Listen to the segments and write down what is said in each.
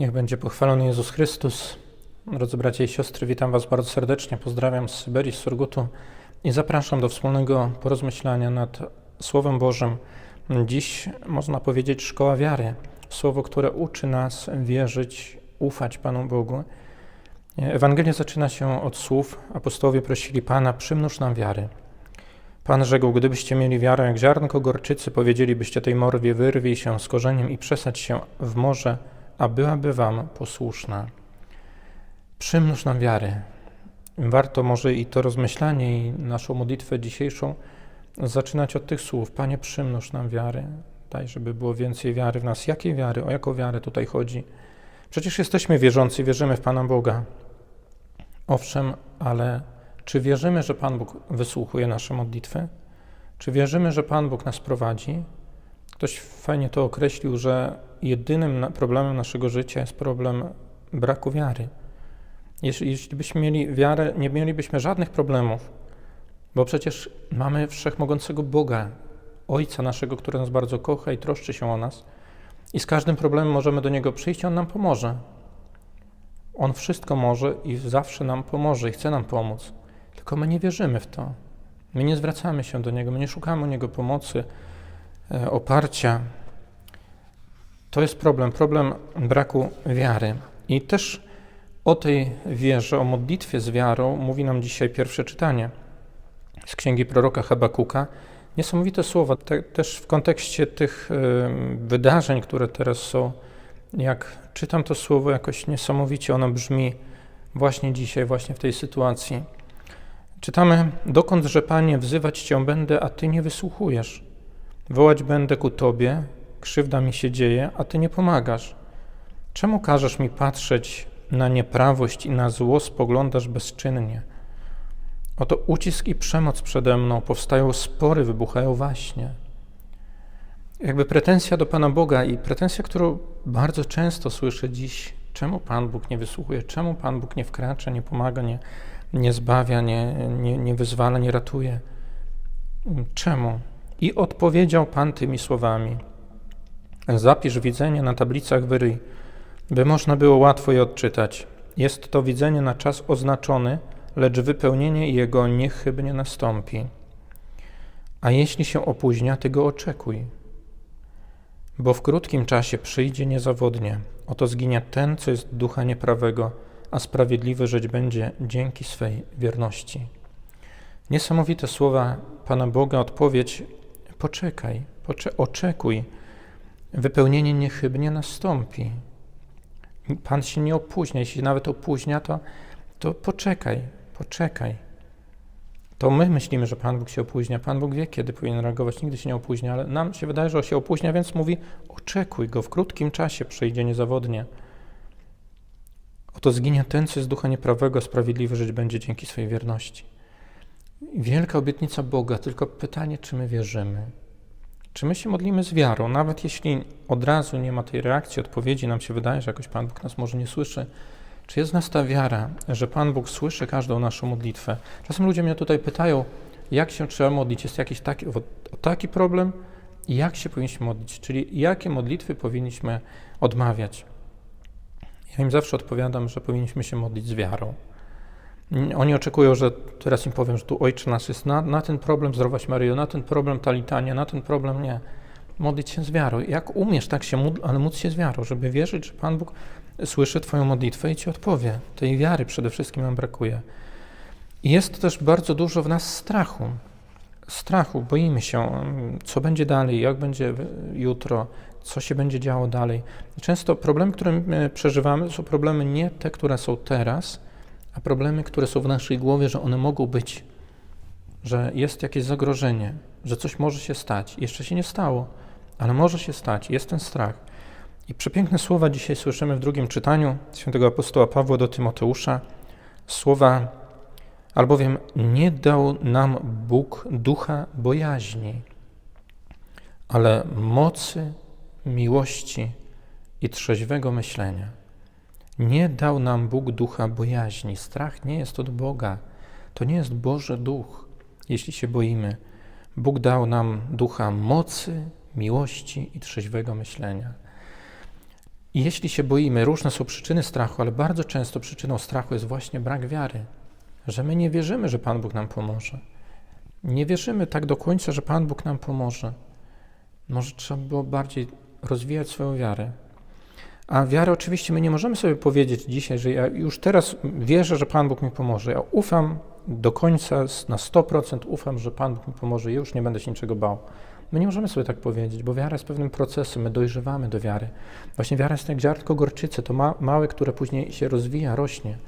Niech będzie pochwalony Jezus Chrystus. Drodzy bracia i siostry, witam Was bardzo serdecznie. Pozdrawiam z Syberii, z Surgutu i zapraszam do wspólnego porozmyślania nad Słowem Bożym. Dziś można powiedzieć szkoła wiary. Słowo, które uczy nas wierzyć, ufać Panu Bogu. Ewangelia zaczyna się od słów. Apostołowie prosili Pana, przymnóż nam wiary. Pan rzekł, gdybyście mieli wiarę jak ziarnko gorczycy, powiedzielibyście tej morwie, wyrwij się z korzeniem i przesadź się w morze, a byłaby wam posłuszna. Przymnóż nam wiary. Warto może i to rozmyślanie, i naszą modlitwę dzisiejszą zaczynać od tych słów. Panie, przymnóż nam wiary. Daj, żeby było więcej wiary w nas. Jakiej wiary? O jaką wiarę tutaj chodzi? Przecież jesteśmy wierzący, wierzymy w Pana Boga. Owszem, ale czy wierzymy, że Pan Bóg wysłuchuje nasze modlitwy? Czy wierzymy, że Pan Bóg nas prowadzi? Ktoś fajnie to określił, że jedynym problemem naszego życia jest problem braku wiary. Jeśli, jeśli byśmy mieli wiarę, nie mielibyśmy żadnych problemów, bo przecież mamy wszechmogącego Boga, Ojca naszego, który nas bardzo kocha i troszczy się o nas. I z każdym problemem możemy do Niego przyjść i On nam pomoże. On wszystko może i zawsze nam pomoże i chce nam pomóc. Tylko my nie wierzymy w to. My nie zwracamy się do Niego, my nie szukamy u Niego pomocy, oparcia. To jest problem, problem braku wiary. I też o tej wierze, o modlitwie z wiarą mówi nam dzisiaj pierwsze czytanie z księgi proroka Habakuka. Niesamowite słowa, te, też w kontekście tych y, wydarzeń, które teraz są. Jak czytam to słowo, jakoś niesamowicie ono brzmi właśnie dzisiaj, właśnie w tej sytuacji. Czytamy: Dokądże, Panie, wzywać Cię będę, a Ty nie wysłuchujesz. Wołać będę ku Tobie, krzywda mi się dzieje, a Ty nie pomagasz. Czemu każesz mi patrzeć na nieprawość i na zło spoglądasz bezczynnie? Oto ucisk i przemoc przede mną, powstają spory, wybuchają waśnie. Jakby pretensja do Pana Boga i pretensja, którą bardzo często słyszę dziś, czemu Pan Bóg nie wysłuchuje, czemu Pan Bóg nie wkracza, nie pomaga, nie, nie zbawia, nie, nie, nie wyzwala, nie ratuje. Czemu? I odpowiedział Pan tymi słowami. Zapisz widzenie na tablicach wyryj, by można było łatwo je odczytać. Jest to widzenie na czas oznaczony, lecz wypełnienie jego niechybnie nastąpi. A jeśli się opóźnia, ty go oczekuj, bo w krótkim czasie przyjdzie niezawodnie. Oto zginie ten, co jest ducha nieprawego, a sprawiedliwy żyć będzie dzięki swej wierności. Niesamowite słowa Pana Boga, odpowiedź: poczekaj, pocze oczekuj, wypełnienie niechybnie nastąpi. Pan się nie opóźnia, jeśli nawet opóźnia, to, to poczekaj, poczekaj. To my myślimy, że Pan Bóg się opóźnia. Pan Bóg wie, kiedy powinien reagować, nigdy się nie opóźnia, ale nam się wydaje, że on się opóźnia, więc mówi: oczekuj go, w krótkim czasie przyjdzie niezawodnie. Oto zginie ten, co jest ducha nieprawego, sprawiedliwy żyć będzie dzięki swojej wierności. Wielka obietnica Boga, tylko pytanie, czy my wierzymy. Czy my się modlimy z wiarą, nawet jeśli od razu nie ma tej reakcji, odpowiedzi, nam się wydaje, że jakoś Pan Bóg nas może nie słyszy. Czy jest nas ta wiara, że Pan Bóg słyszy każdą naszą modlitwę? Czasem ludzie mnie tutaj pytają, jak się trzeba modlić? Jest jakiś taki, taki problem? Jak się powinniśmy modlić? Czyli jakie modlitwy powinniśmy odmawiać? Ja im zawsze odpowiadam, że powinniśmy się modlić z wiarą. Oni oczekują, że teraz im powiem, że tu Ojcze nasz jest na, na ten problem zdrowaś Maryjo, na ten problem ta litania, na ten problem nie. Modlić się z wiarą. Jak umiesz, tak się módl, ale móc się z wiarą, żeby wierzyć, że Pan Bóg słyszy Twoją modlitwę i Ci odpowie. Tej wiary przede wszystkim nam brakuje. I jest też bardzo dużo w nas strachu. Strachu, boimy się, co będzie dalej, jak będzie jutro, co się będzie działo dalej. Często problemy, które my przeżywamy, są problemy nie te, które są teraz, a problemy, które są w naszej głowie, że one mogą być, że jest jakieś zagrożenie, że coś może się stać. Jeszcze się nie stało, ale może się stać. Jest ten strach. I przepiękne słowa dzisiaj słyszymy w drugim czytaniu świętego apostoła Pawła do Tymoteusza. Słowa, albowiem nie dał nam Bóg ducha bojaźni, ale mocy, miłości i trzeźwego myślenia. Nie dał nam Bóg ducha bojaźni. Strach nie jest od Boga. To nie jest Boży duch, jeśli się boimy. Bóg dał nam ducha mocy, miłości i trzeźwego myślenia. Jeśli się boimy, różne są przyczyny strachu, ale bardzo często przyczyną strachu jest właśnie brak wiary, że my nie wierzymy, że Pan Bóg nam pomoże. Nie wierzymy tak do końca, że Pan Bóg nam pomoże. Może trzeba było bardziej rozwijać swoją wiarę. A wiarę oczywiście my nie możemy sobie powiedzieć dzisiaj, że ja już teraz wierzę, że Pan Bóg mi pomoże. Ja ufam do końca, na 100% ufam, że Pan Bóg mi pomoże i już nie będę się niczego bał. My nie możemy sobie tak powiedzieć, bo wiara jest pewnym procesem, my dojrzewamy do wiary. Właśnie wiara jest jak ziarnko gorczycy, to ma, małe, które później się rozwija, rośnie.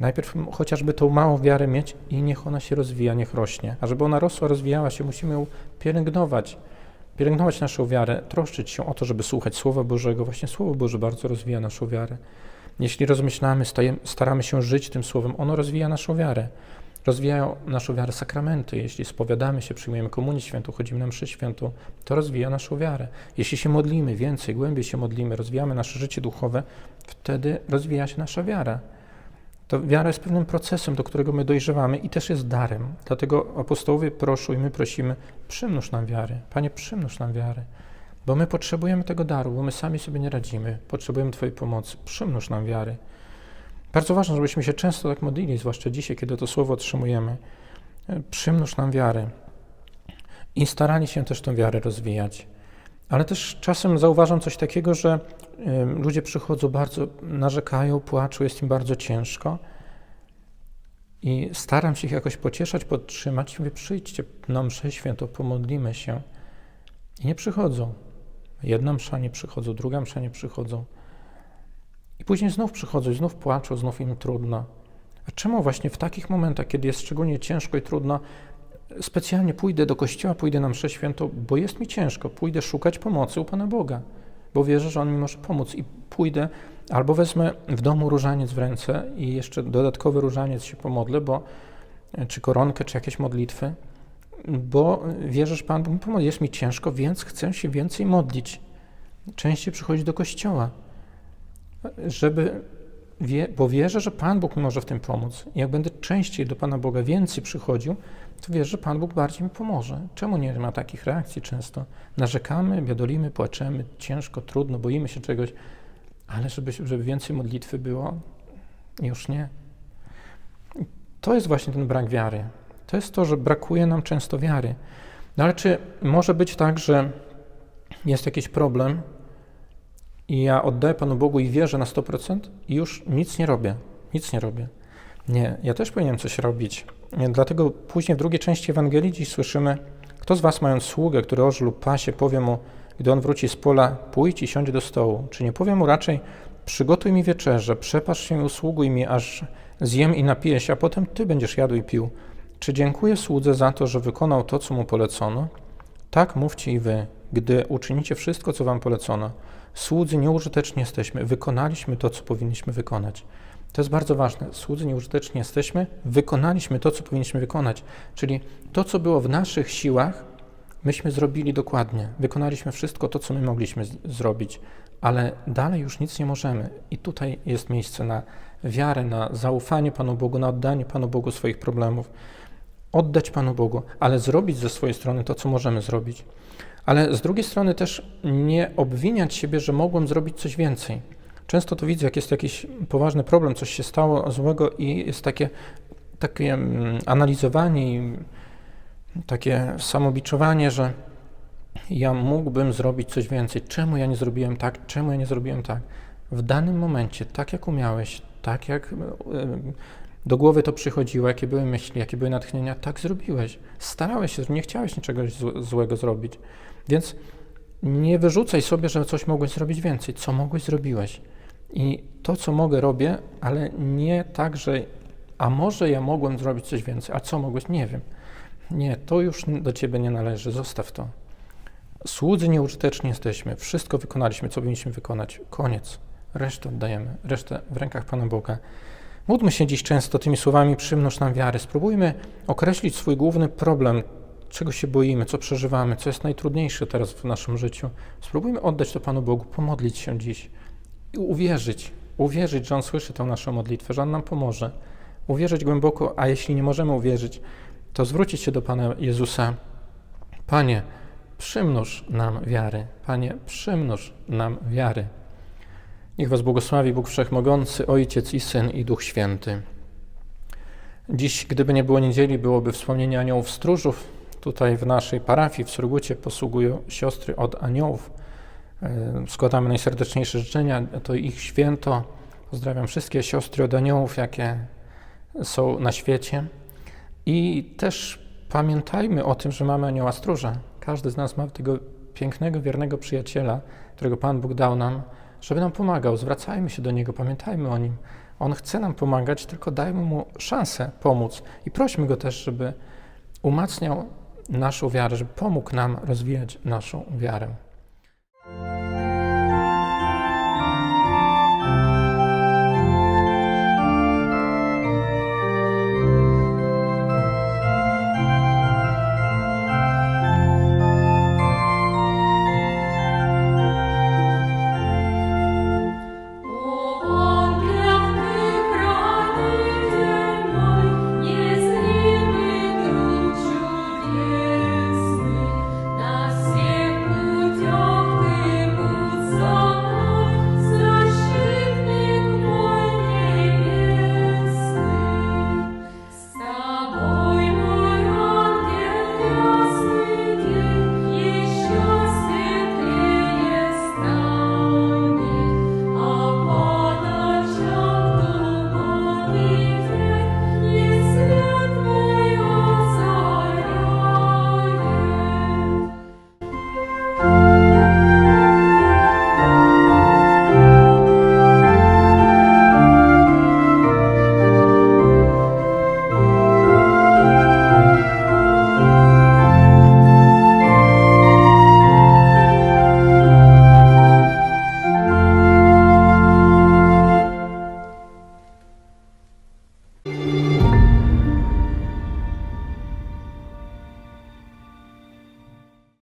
Najpierw chociażby tą małą wiarę mieć i niech ona się rozwija, niech rośnie. A żeby ona rosła, rozwijała się, musimy ją pielęgnować. Pielęgnować naszą wiarę, troszczyć się o to, żeby słuchać Słowa Bożego. Właśnie Słowo Boże bardzo rozwija naszą wiarę. Jeśli rozmyślamy, staramy się żyć tym Słowem, ono rozwija naszą wiarę. Rozwijają naszą wiarę sakramenty. Jeśli spowiadamy się, przyjmujemy komunię świętą, chodzimy na mszę świętą, to rozwija naszą wiarę. Jeśli się modlimy więcej, głębiej się modlimy, rozwijamy nasze życie duchowe, wtedy rozwija się nasza wiara. To wiara jest pewnym procesem, do którego my dojrzewamy i też jest darem. Dlatego apostołowie proszą i my prosimy, przymnóż nam wiary. Panie, przymnóż nam wiary. Bo my potrzebujemy tego daru, bo my sami sobie nie radzimy. Potrzebujemy Twojej pomocy. Przymnóż nam wiary. Bardzo ważne, żebyśmy się często tak modlili, zwłaszcza dzisiaj, kiedy to słowo otrzymujemy. Przymnóż nam wiary. I starali się też tę wiarę rozwijać. Ale też czasem zauważam coś takiego, że ludzie przychodzą bardzo, narzekają, płaczą, jest im bardzo ciężko. I staram się ich jakoś pocieszać, podtrzymać. Mówię, przyjdźcie na mszę świętą, pomodlimy się. I nie przychodzą. Jedna msza nie przychodzą, druga msza nie przychodzą. I później znów przychodzą, znów płaczą, znów im trudno. A czemu właśnie w takich momentach, kiedy jest szczególnie ciężko i trudno, specjalnie pójdę do kościoła, pójdę na mszę świętą, bo jest mi ciężko, pójdę szukać pomocy u Pana Boga, bo wierzę, że On mi może pomóc i pójdę albo wezmę w domu różaniec w ręce i jeszcze dodatkowy różaniec się pomodlę, bo czy koronkę, czy jakieś modlitwy, bo wierzę, że Pan Bóg mi pomoże. Jest mi ciężko, więc chcę się więcej modlić, częściej przychodzić do kościoła, żeby wie, bo wierzę, że Pan Bóg mi może w tym pomóc. Jak będę częściej do Pana Boga więcej przychodził, to wierzę, że Pan Bóg bardziej mi pomoże. Czemu nie ma takich reakcji często? Narzekamy, biadolimy, płaczemy, ciężko, trudno, boimy się czegoś, ale żeby, żeby więcej modlitwy było, już nie. To jest właśnie ten brak wiary. To jest to, że brakuje nam często wiary. No ale czy może być tak, że jest jakiś problem, i ja oddaję Panu Bogu i wierzę na 100% i już nic nie robię. Nic nie robię. Nie, ja też powinienem coś robić. Dlatego później w drugiej części Ewangelii dziś słyszymy, kto z was mając sługę, który oży lub pasie, powie mu, gdy on wróci z pola, pójdź i siądź do stołu. Czy nie powie mu raczej, przygotuj mi wieczerze, przepasz się i usługuj mi, aż zjem i napiję się, a potem ty będziesz jadł i pił. Czy dziękuję słudze za to, że wykonał to, co mu polecono? Tak mówcie i wy, gdy uczynicie wszystko, co wam polecono. Słudzy nieużyteczni jesteśmy, wykonaliśmy to, co powinniśmy wykonać. To jest bardzo ważne. Słudzy nieużyteczni jesteśmy, wykonaliśmy to, co powinniśmy wykonać. Czyli to, co było w naszych siłach, myśmy zrobili dokładnie. Wykonaliśmy wszystko to, co my mogliśmy zrobić, ale dalej już nic nie możemy. I tutaj jest miejsce na wiarę, na zaufanie Panu Bogu, na oddanie Panu Bogu swoich problemów. Oddać Panu Bogu, ale zrobić ze swojej strony to, co możemy zrobić. Ale z drugiej strony też nie obwiniać siebie, że mogłem zrobić coś więcej. Często to widzę, jak jest jakiś poważny problem, coś się stało złego i jest takie, takie mm, analizowanie i takie samobiczowanie, że ja mógłbym zrobić coś więcej. Czemu ja nie zrobiłem tak? Czemu ja nie zrobiłem tak? W danym momencie, tak jak umiałeś, tak jak do głowy to przychodziło, jakie były myśli, jakie były natchnienia, tak zrobiłeś. Starałeś się, nie chciałeś niczego złego zrobić. Więc nie wyrzucaj sobie, że coś mogłeś zrobić więcej. Co mogłeś, zrobiłeś. I to, co mogę, robię, ale nie tak, że a może ja mogłem zrobić coś więcej, a co mogłeś, nie wiem. Nie, to już do ciebie nie należy, zostaw to. Słudzy nieużyteczni jesteśmy, wszystko wykonaliśmy, co powinniśmy wykonać. Koniec. Resztę oddajemy, resztę w rękach Pana Boga. Módlmy się dziś często tymi słowami przymnóż nam wiary. Spróbujmy określić swój główny problem, czego się boimy, co przeżywamy, co jest najtrudniejsze teraz w naszym życiu. Spróbujmy oddać to Panu Bogu, pomodlić się dziś uwierzyć, uwierzyć, że On słyszy tę naszą modlitwę, że On nam pomoże. Uwierzyć głęboko, a jeśli nie możemy uwierzyć, to zwrócić się do Pana Jezusa. Panie, przymnóż nam wiary. Panie, przymnóż nam wiary. Niech Was błogosławi Bóg Wszechmogący, Ojciec i Syn i Duch Święty. Dziś, gdyby nie było niedzieli, byłoby wspomnienie aniołów stróżów. Tutaj w naszej parafii w Surgucie posługują siostry od aniołów. E, Składamy najserdeczniejsze życzenia, to ich święto. Pozdrawiam wszystkie siostry od aniołów, jakie są na świecie. I też pamiętajmy o tym, że mamy anioła stróża. Każdy z nas ma tego pięknego, wiernego przyjaciela, którego Pan Bóg dał nam, żeby nam pomagał. Zwracajmy się do Niego, pamiętajmy o Nim. On chce nam pomagać, tylko dajmy Mu szansę pomóc i prośmy Go też, żeby umacniał naszą wiarę, żeby pomógł nam rozwijać naszą wiarę.